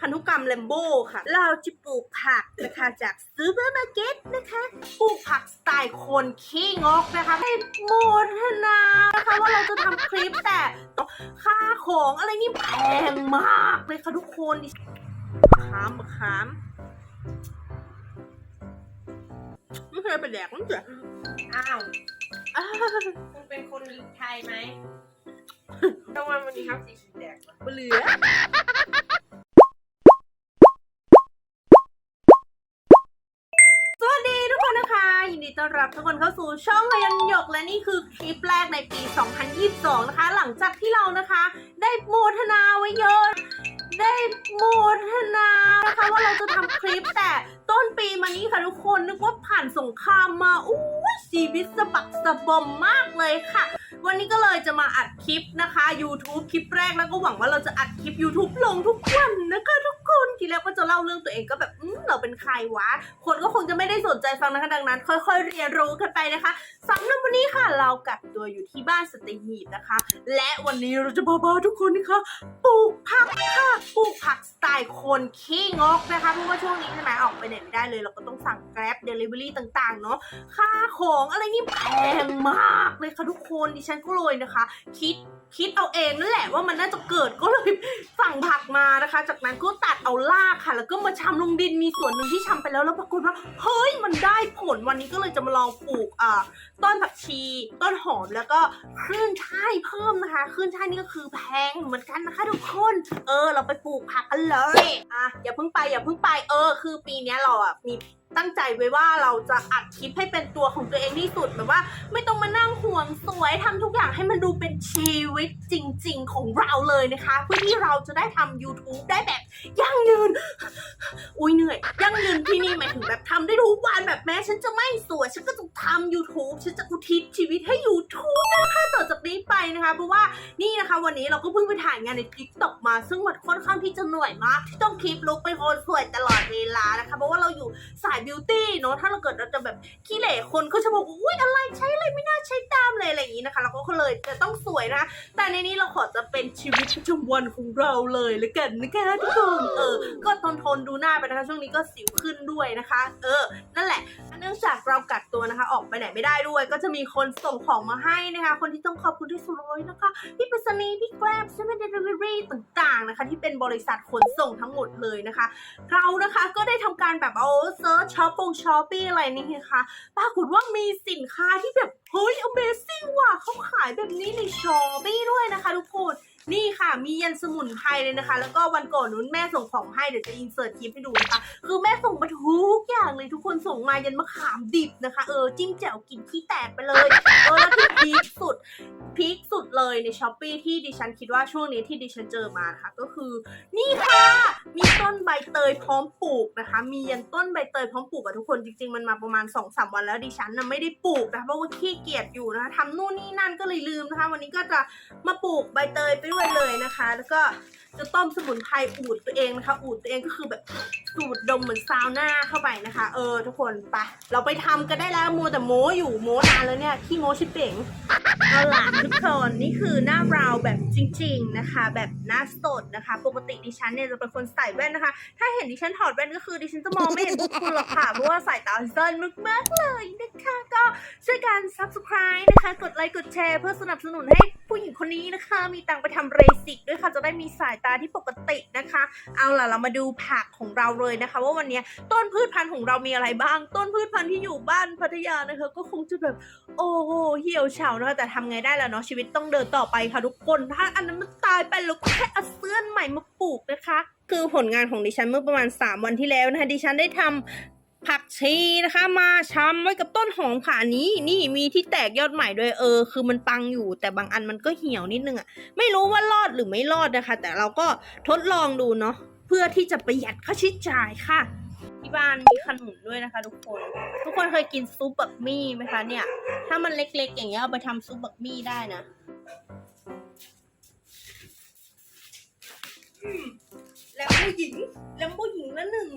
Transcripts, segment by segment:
พันธุกรรมแลมโบ้ค่ะ เราจะปลูกผักนะคะจากซูเปอร์มาร์เก็ตนะคะ ปลูกผักสไตล์คนขี้งกนะคะให้โมทนานะคะว่าเราจะทำคลิปแต่ค่าของอะไรนี่แพงมากเลยค่ะทุกคนดิขามขามไม่เคยไปแดกมันเถอะอ้าวอ้าวคุณเป็นคนไทยไหมต้องมาวันนี้ครับสีแดงวะเหลือ นะคะยินดีต้อนรับทุกคนเข้าสู่ช่องพยันหยกและนี่คือคลิปแรกในปี 2022 นะคะ หลังจากที่เรานะคะ ได้โมทนาไว้เยอะ ได้โมทนานะคะว่าเราจะทำคลิปแต่ต้นปีมานี้ค่ะทุกคนนึกว่าผ่านสงครามมาอู้ชีวิตสะบักสะบอมมากเลยค่ะ วันนี้ก็เลยจะมาอัดคลิปนะคะ YouTube คลิปแรกแล้วก็หวังว่าเราจะอัดคลิป YouTube ลงทุกวันนะคะทุกคน ทีแรกก็จะเล่าเรื่องตัวเองก็แบบอืมเราเป็นใครวะ คนก็คงจะไม่ได้สนใจฟังนะคะดังนั้น ค่อยๆ เรียนรู้กันไปนะคะสำหรับวันนี้ค่ะเรากักตัวอยู่ที่บ้านสตีหีบนะคะ และวันนี้เราจะบ้าๆทุกคนนะคะปลูกผักค่ะปลูกผักสไตล์คนขี้งกนะคะเพราะว่าช่วงนี้ใช่ไหมออกไปไหนไม่ได้เลยเราก็ต้องสั่ง Grab Delivery ต่างๆเนาะค่าของอะไรนี่แพงมากเลยค่ะทุกคนดิฉันก็เลยนะคะ คิดคิดเอาเองนั่นแหละว่ามันน่าจะเกิดก็เลยสั่งผักมานะคะ จากนั้นก็ตัดเอาลากค่ะ แล้วก็มาชำลงดินมีส่วนหนึ่งที่ชำไปแล้วแล้วปรากฏว่าเฮ้ยมันได้ผลวันนี้ก็เลยจะมาลองปลูกอ่าต้นผักชี ต้นหอมแล้วก็คลื่นช่ายเพิ่มนะคะคลื่นช่ายนี่ก็คือแพงเหมือนกันนะคะทุกคน เออ เราไปปลูกผักกันเลยอะอย่าเพิ่งไปอย่าเพิ่งไปเออ คือปีนี้เราอะมี ตั้งใจไว้ว่าเราจะอัดคลิปให้เป็นตัวของตัวเองที่สุดแบบว่า ไม่ต้องมานั่งห่วงสวยทำทุกอย่างให้มันดูเป็นชีวิตจริง ๆ ของเราเลยนะคะ เพื่อที่เราจะได้ทำ YouTube ได้แบบยั่งยืน อุ้ยเหนื่อย ยั่งยืนที่นี่หมายถึงแบบทำได้ทุกวันแบบแม้ฉันจะไม่สวย ฉันก็จะทำ YouTube ฉันจะอุทิศชีวิตให้ YouTube นะคะต่อจากนี้ไปนะคะ เพราะว่านี่นะคะ วันนี้เราก็เพิ่งไปถ่ายงานใน TikTok มา ซึ่งมันค่อนข้างที่จะเหนื่อยมากที่ต้องคลิปลุกเป็นคนสวยตลอดเวลานะคะ เพราะว่าเราอยู่สายบิวตี้เนาะถ้าเราเกิดเราจะแบบขี้เหร่คนก็จะบอกอุ้ยอะไรใช้อะไรไม่น่าใช้ตามเลยอะไรอย่างนี้นะคะเราก็เลยจะต้องสวยนะ แต่ในนี้เราขอจะเป็นชีวิตประจำวันของเราเลยแล้วกันนะคะทุกคนเออ ก็ทนทนดูหน้าไปนะคะช่วงนี้ก็สิวขึ้นด้วยนะคะ เออ นั่นแหละเนื่องจากเรากักตัวนะคะ ออกไปไหนไม่ได้ด้วย ก็จะมีคนส่งของมาให้นะคะ คนที่ต้องขอบคุณที่สุดเลยนะคะ พี่ปริศนีพี่แกล้มเซเว่นเดลิเวอรี่ต่างๆนะคะ ที่เป็นบริษัทขนส่งทั้งหมดเลยนะคะ เรานะคะก็ได้ทำการแบบเอาเซิร์ชช้อปปงช้อปปี้อะไรนี่นะคะปรากฏว่ามีสินค้าที่แบบ เฮ้ย Amazing ว่ะเขาขายแบบนี้ในช้อปปี้ด้วยนะคะทุกคน นี่ค่ะมียันสมุนไพรเลยนะคะ แล้วก็วันก่อนนู้นแม่ส่งของให้เดี๋ยวจะอินเสิร์ตคลิปให้ดูนะคะ คือแม่ส่งมาทุกอย่างเลยทุกคนส่งมายันมะขามดิบนะคะ เออจิ้มแจ่วกินขี้แตกไปเลยเออแล้วที่พีคสุดพีคสุดเลยในช้อปปี้ที่ดิฉันคิดว่าช่วงนี้ที่ดิฉันเจอมานะคะก็คือ นี่ค่ะ มีต้นใบเตยพร้อมปลูกนะคะ มียันต้นใบเตยพร้อมปลูกอะทุกคนจริงๆมันมาประมาณ2อสวันแล้วดิฉันน่ะไม่ได้ปลูกนะคะเพราะว่าขี้เกียจอยู่นะคะทำนู่นนี่นั่นก็เลยลืมนะคะ วันนี้ก็จะมาปลูกใบเตยไปด้วยเลยนะคะ แล้วก็จะต้มสมุนไพรอูดตัวเองนะคะ อูดตัวเองก็คือแบบสูดดมเหมือนซาวน่าเข้าไปนะคะ เออ ทุกคนไปเราไปทำกันได้แล้วมัวแต่โม้อยู่โม้นานแล้วเนี่ยขี้โม้ชิบเป่งเอาล่ะทุกคนนี่คือหน้าเราแบบจริง ๆนะคะ แบบหน้าสดนะคะ ปกติดิฉันเนี่ยจะเป็นคนใส่แว่นนะคะ ถ้าเห็นดิฉันถอดแว่นก็คือดิฉันจะมองไม่เห็นพวกคุณหรอกค่ะเพราะว่าสายตาสั้นมากๆเลยนะคะก็ช่วยกัน subscribe นะคะ กดไลค์กดแชร์เพื่อสนับสนุนให้ผู้หญิงคนนี้นะคะ มีตังไปทำเรสิกด้วยค่ะจะได้มีสายตาที่ปกตินะคะ เอาล่ะเรามาดูผักของเราเลยนะคะ ว่าวันนี้ต้นพืชพันธุ์ของเรามีอะไรบ้าง ต้นพืชพันธุ์ที่อยู่บ้านพัทยานะคะ ก็คงจะแบบโอ้โหเหี่ยวเฉานะคะแต่ทำไงได้ล่ะเนาะชีวิตต้องเดินต่อไปค่ะทุกคนถ้าอันนั้นมันตายไปเราก็แค่เอาเสื้อนใหม่มาปลูกนะคะ คือผลงานของดิฉันเมื่อประมาณ 3 วันที่แล้วนะคะดิฉันได้ทำ ผักชีนะคะ มาช้ำไว้กับต้นหอมค่ะอันนี้ นี่มีที่แตกยอดใหม่ด้วยเออ คือมันปังอยู่ แต่บางอันมันก็เหี่ยวนิดนึงอะไม่รู้ว่ารอดหรือไม่รอดนะคะ แต่เราก็ทดลองดูเนาะเพื่อที่จะประหยัดค่าใช้จ่ายค่ะที่บ้านมีขนุนด้วยนะคะ ทุกคน ทุกคนเคยกินซุปบักมี่ไหมคะเนี่ย ถ้ามันเล็กๆ อย่างเงี้ยเอาไปทำซุปบักมี่ได้นะอืมแล้วผู้หญิงแล้วผู้หญิงละหนึ่ง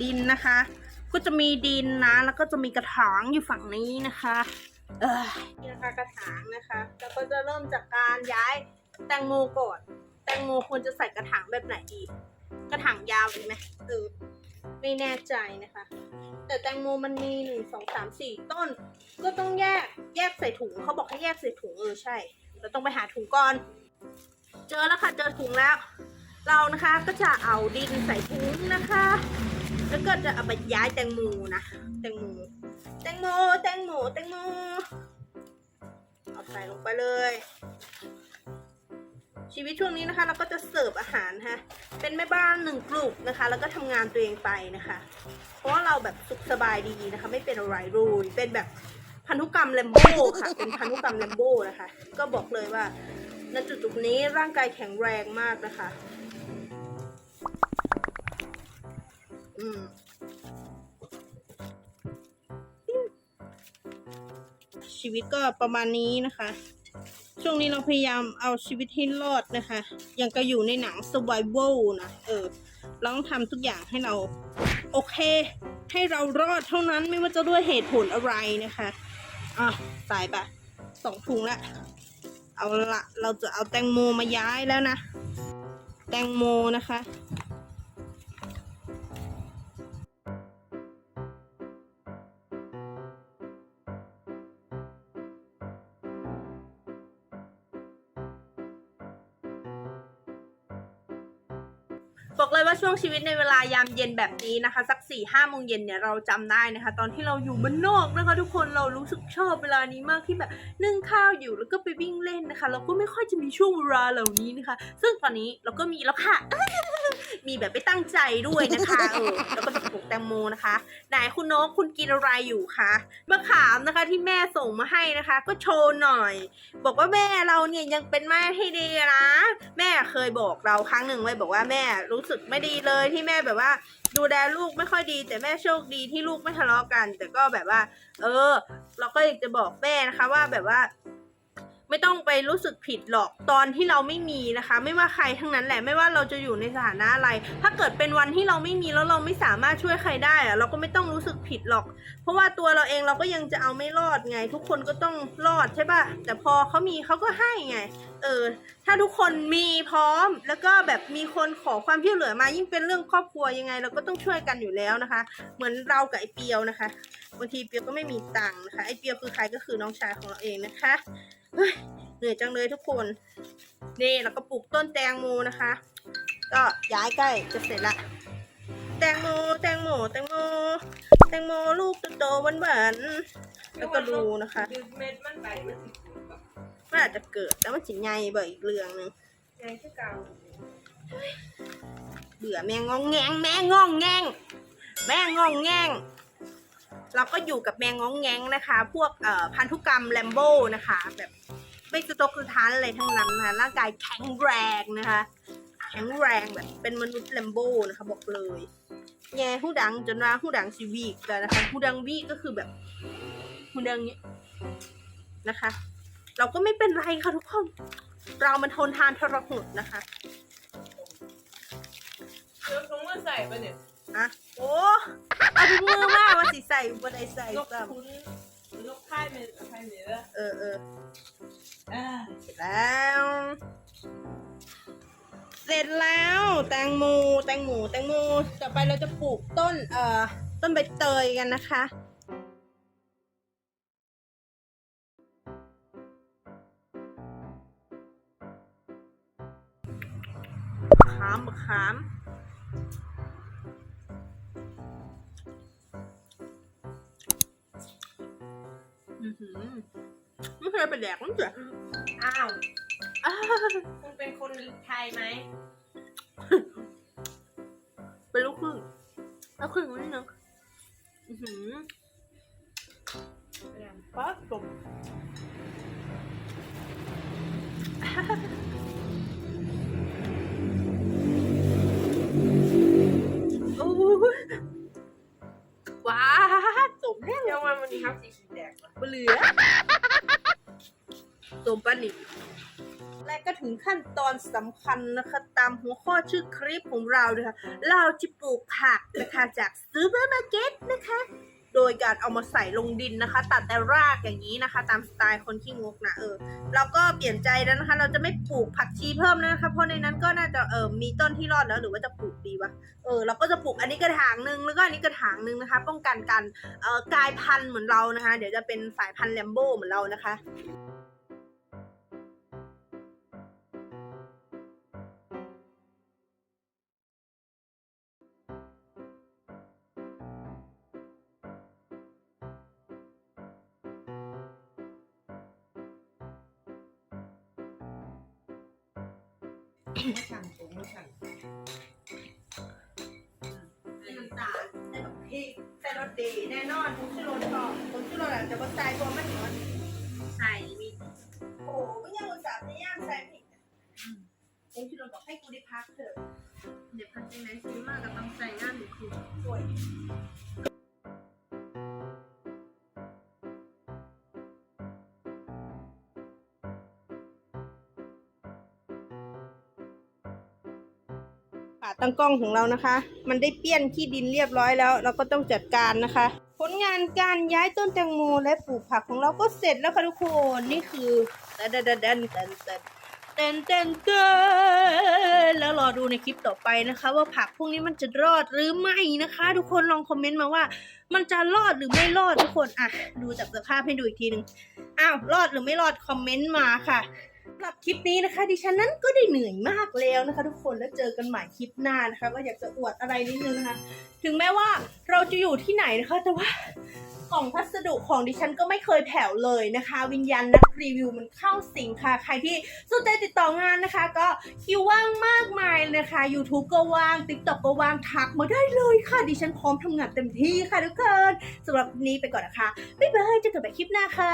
ดินนะคะ ก็จะมีดินนะ แล้วก็จะมีกระถางอยู่ฝั่งนี้นะคะ เออนี่นะคะกระถางนะคะ แล้วก็จะเริ่มจากการย้ายแตงโมก่อน แตงโมควรจะใส่กระถางแบบไหนดี กระถางยาวเลยไหมเออไม่แน่ใจนะคะ แต่แตงโมมันมีหนึ่งสองสามสี่ต้น ก็ต้องแยกแยกใส่ถุงเขาบอกให้แยกใส่ถุงเออใช่ เราต้องไปหาถุงก่อน เจอแล้วค่ะเจอถุงแล้ว เรานะคะก็จะเอาดินใส่ถุงนะคะ แล้วก็จะเอาไปย้ายแตงโมนะ แตงโม แตงโม แตงโม แตงโม เอาใส่ลงไปเลย ชีวิตช่วงนี้นะคะ เราก็จะเสิร์ฟอาหารนะเป็นแม่บ้านหนึ่งกลุ่มนะคะ แล้วก็ทำงานตัวเองไปนะคะ เพราะว่าเราแบบสุขสบายดีนะคะ ไม่เป็นอะไรรุยเป็นแบบพันธุกรรมแลมโบ้ค่ะ เป็นพันธุกรรมแลมโบ้นะคะ ก็บอกเลยว่าณจุดจุดๆนี้ร่างกายแข็งแรงมากนะคะ อืมชีวิตก็ประมาณนี้นะคะ ช่วงนี้เราพยายามเอาชีวิตให้รอดนะคะ ยังก็อยู่ในหนัง survival นะ เออเราต้องทำทุกอย่างให้เรา โอเค ให้เรารอดเท่านั้นไม่ว่าจะด้วยเหตุผลอะไรนะคะ อะตายปะสองถุงละ เอาละ เราจะเอาแตงโมมาย้ายแล้วนะ แตงโมนะคะ บอกเลยว่าช่วงชีวิตในเวลายามเย็นแบบนี้นะคะ สักสี่ห้าโมงเย็นเนี่ยเราจำได้นะคะ ตอนที่เราอยู่บ้านนอกนะคะ ทุกคนเรารู้สึกชอบเวลานี้มากที่แบบนึ่งข้าวอยู่แล้วก็ไปวิ่งเล่นนะคะ เราก็ไม่ค่อยจะมีช่วงเวลาเหล่านี้นะคะ ซึ่งตอนนี้เราก็มีแล้วค่ะ มีแบบไม่ตั้งใจด้วยนะคะเออแล้วก็จะปลูกแตงโมนะคะ ไหนคุณนกคุณกินอะไรอยู่คะมะขามนะคะที่แม่ส่งมาให้นะคะ ก็โชว์หน่อย บอกว่าแม่เราเนี่ยยังเป็นแม่ที่ดีนะแม่เคยบอกเราครั้งหนึ่งไว้บอกว่าแม่รู้สึกไม่ดีเลยที่แม่แบบว่าดูแลลูกไม่ค่อยดี แต่แม่โชคดีที่ลูกไม่ทะเลาะกัน แต่ก็แบบว่า เออ เราก็อยากจะบอกแม่นะคะว่าแบบว่า ไม่ต้องไปรู้สึกผิดหรอกตอนที่เราไม่มีนะคะ ไม่ว่าใครทั้งนั้นแหละไม่ว่าเราจะอยู่ในสถานะอะไร ถ้าเกิดเป็นวันที่เราไม่มีแล้วเราไม่สามารถช่วยใครได้อะเราก็ไม่ต้องรู้สึกผิดหรอก เพราะว่าตัวเราเองเราก็ยังจะเอาไม่รอดไง ทุกคนก็ต้องรอดใช่ป่ะแต่พอเขามีเขาก็ให้ไงเออถ้าทุกคนมีพร้อมแล้วก็แบบมีคนขอความช่วยเหลือมายิ่งเป็นเรื่องครอบครัวยังไง เราก็ต้องช่วยกันอยู่แล้วนะคะ เหมือนเรากับไอเปียวนะคะบางทีเปียวก็ไม่มีตังค์นะคะไอเปียวคือใครก็คือน้องชายของเราเองนะคะ เฮ้ยเหนื่อยจังเลยทุกคนนี่แล้วก็ปลูกต้นแตงโมนะคะ ก็ย้ายใกล้จะเสร็จละแตงโมแตงโมแตงโมแตงโมลูกโตๆหวานๆแล้วก็ดูนะคะดึงเม็ดมันไปมันสิขุดแบบมันอาจจะเกิดแล้วมันสิใหญ่เบ่อีกเรื่องหนึงไงคือเก่าเบื่อแม่งงองแงงแม่งองแงงแม่งองแงง เราก็อยู่กับแมงงองแงงนะคะ พวกเอ่อพันธุกรรมแลมโบ้นะคะ แบบไม่กระตกกระทานอะไรทั้งนั้นนะคะร่างกายแข็งแรงนะคะ แข็งแรงแบบเป็นมนุษย์แลมโบ้นะคะบอกเลยแง่หูดังจนว่าหูดังซีวีกแล้วนะคะหูดังวีก็คือแบบหูดังเนี้ยนะคะ เราก็ไม่เป็นไรค่ะทุกคน เรามันทนทานทรหดนะคะเนื้อถุงมาใส่ปะเนี่ยอะโอ้ เอาถุงมือมาว่าสิใส่บ่ได้ใส่นกซ้คุ้นนกค่ายเมย์ค่ายเมย์ละำเออเอออ่าเสร็จแล้ว เสร็จแล้วแตงโมแตงโมแตงโมต่อไปเราจะปลูกต้นเอ่อต้นใบเตยกันนะคะ ไม่เคยไปแดกมันเถอะอ้าวอ้าว คุณเป็นคนไทยไหม เป็นลูกครึ่งแล้วครึ่งนิดนึง อือหือป๊าสม อนสำคัญนะคะตามหัวข้อชื่อคลิปของเราเลยค่ะเราจะปลูกผักนะคะจากซูเปอร์มาร์เก็ตนะคะ โดยการเอามาใส่ลงดินนะคะ ตัดแต่รากอย่างนี้นะคะ ตามสไตล์คนขี้งกนะเออแล้วก็เปลี่ยนใจแล้วนะคะ เราจะไม่ปลูกผักชีเพิ่มแล้วนะคะเพราะในนั้นก็น่าจะเออมีต้นที่รอดแล้วหรือว่าจะปลูกดีวะเออเราก็จะปลูกอันนี้กระถางหนึ่งแล้วก็อันนี้กระถางหนึ่งนะคะ ป้องกันการเอ่อกลายพันธุ์เหมือนเรานะคะ เดี๋ยวจะเป็นสายพันธุ์แลมโบ้เหมือนเรานะคะ สั่งผมไม่สั่งใส่น้ำตาลใส่บักพริกใส่รสดีแน่นอนผงชูรสก่อนผงชูรสอาจจะบดใจตัวมันหมือนใส่มีโอ้ไม่ยังอุตส่าห์ไม่ย่างใส่ผิดผงชูรสบอกให้กูได้พักเถอะเดี๋ยวพันจังไหนซื้อมากก็ต้องใส่งานหนึ่งคือสวย ป่าตั้งกล้องของเรานะคะ มันได้เปี้ยนขี้ดินเรียบร้อยแล้ว เราก็ต้องจัดการนะคะ ผลงานการย้ายต้นแตงโมและปลูกผักของเราก็เสร็จแล้วค่ะทุกคนนี่คือดันดันเต้นเต้นเต้นเต้นเต้นแล้วรอดูในคลิปต่อไปนะคะ ว่าผักพวกนี้มันจะรอดหรือไม่นะคะ ทุกคนลองคอมเมนต์มาว่า มันจะรอดหรือไม่รอดทุกคนอะดูจากสภาพให้ดูอีกทีหนึ่งอ้าวรอดหรือไม่รอดคอมเมนต์มาค่ะ สำหรับคลิปนี้นะคะ ดิฉันนั้นก็ได้เหนื่อยมากแล้วนะคะ ทุกคนแล้วเจอกันใหม่คลิปหน้านะคะ ก็อยากจะอวดอะไรนิดนึงนะคะ ถึงแม้ว่าเราจะอยู่ที่ไหนนะคะ แต่ว่ากล่องพัสดุของดิฉันก็ไม่เคยแผ่วเลยนะคะ วิญญาณนักรีวิวมันเข้าสิงค่ะ ใครที่สนใจติดต่องานนะคะ ก็คิวว่างมากมายเลยนะคะ YouTube ก็ว่าง TikTok ก็ว่างทักมาได้เลยค่ะ ดิฉันพร้อมทำงานเต็มที่ค่ะทุกคนสำหรับนนี้ไปก่อนนะคะบ๊ายบายเจอกันใหม่คลิปหน้าค่ะ